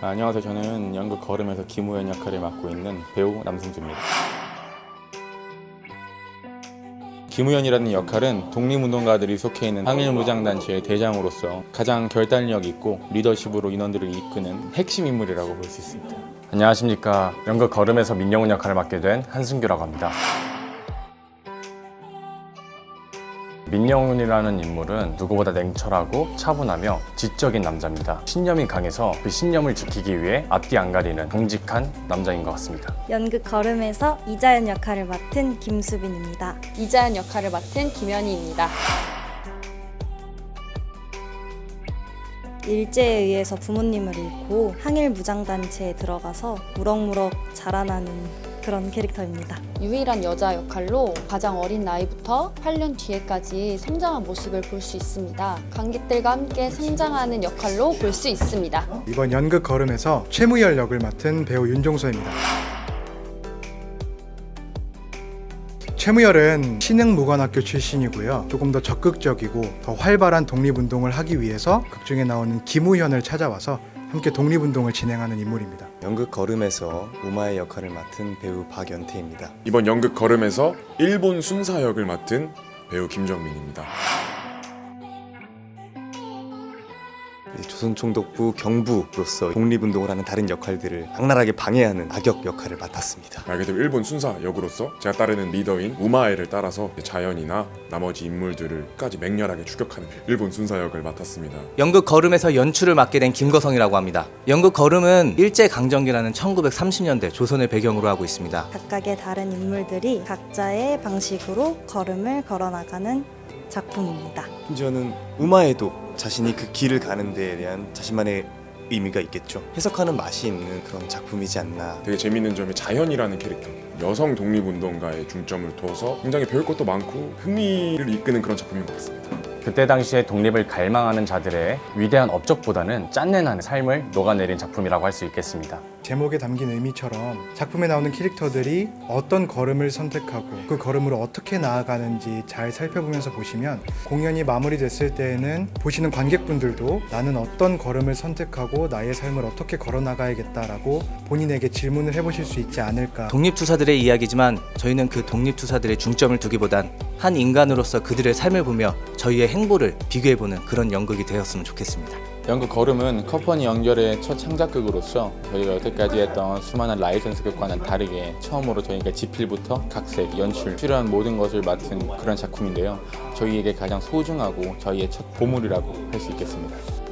아, 안녕하세요. 저는 연극 걸음에서 김우현 역할을 맡고 있는 배우 남승주입니다. 김우현이라는 역할은 독립운동가들이 속해 있는 항일무장단체의 대장으로서 가장 결단력 있고 리더십으로 인원들을 이끄는 핵심 인물이라고 볼 수 있습니다. 안녕하십니까. 연극 걸음에서 민영훈 역할을 맡게 된 한승규라고 합니다. 민영훈이라는 인물은 누구보다 냉철하고 차분하며 지적인 남자입니다. 신념이 강해서 그 신념을 지키기 위해 앞뒤 안 가리는 정직한 남자인 것 같습니다. 연극 걸음에서 이자연 역할을 맡은 김수빈입니다. 이자연 역할을 맡은 김연희입니다. 일제에 의해서 부모님을 잃고 항일 무장단체에 들어가서 무럭무럭 자라나는 그런 캐릭터입니다. 유일한 여자 역할로 가장 어린 나이부터 8년 뒤에까지 성장한 모습을 볼 수 있습니다. 관객들과 함께 성장하는 역할로 볼 수 있습니다. 이번 연극 걸음에서 최무열 역을 맡은 배우 윤종서입니다. 최무열은 신흥무관학교 출신이고요. 조금 더 적극적이고 더 활발한 독립운동을 하기 위해서 극중에 나오는 김우현을 찾아와서 함께 독립운동을 진행하는 인물입니다. 연극 걸음에서 우마의 역할을 맡은 배우 박연태입니다. 이번 연극 걸음에서 일본 순사 역을 맡은 배우 김정민입니다. 조선총독부 경부로서 독립운동을 하는 다른 역할들을 악랄하게 방해하는 악역 역할을 맡았습니다. 말 그대로 일본 순사 역으로서 제가 따르는 리더인 우마에를 따라서 자연이나 나머지 인물들을까지 맹렬하게 추격하는 일본 순사 역을 맡았습니다. 연극 걸음에서 연출을 맡게 된 김거성이라고 합니다. 연극 걸음은 일제 강점기라는 1930년대 조선을 배경으로 하고 있습니다. 각각의 다른 인물들이 각자의 방식으로 걸음을 걸어나가는 작품입니다. 심지어는 우마에도 자신이 그 길을 가는 데에 대한 자신만의 의미가 있겠죠. 해석하는 맛이 있는 그런 작품이지 않나. 되게 재밌는 점이 자연이라는 캐릭터 여성 독립운동가에 중점을 둬서 굉장히 배울 것도 많고 흥미를 이끄는 그런 작품인 것 같습니다. 그때 당시에 독립을 갈망하는 자들의 위대한 업적보다는 짠내 나는 삶을 녹아내린 작품이라고 할 수 있겠습니다. 제목에 담긴 의미처럼 작품에 나오는 캐릭터들이 어떤 걸음을 선택하고 그 걸음으로 어떻게 나아가는지 잘 살펴보면서 보시면 공연이 마무리됐을 때에는 보시는 관객분들도 나는 어떤 걸음을 선택하고 나의 삶을 어떻게 걸어나가야겠다라고 본인에게 질문을 해보실 수 있지 않을까 독립투사들의 이야기지만 저희는 그 독립투사들의 중점을 두기보단 한 인간으로서 그들의 삶을 보며 저희의 행보를 비교해보는 그런 연극이 되었으면 좋겠습니다. 연극 걸음은 컴퍼니 연결의 첫 창작극으로서 저희가 여태까지 했던 수많은 라이선스 극과는 다르게 처음으로 저희가 지필부터 각색, 연출, 출연 모든 것을 맡은 그런 작품인데요. 저희에게 가장 소중하고 저희의 첫 보물이라고 할 수 있겠습니다.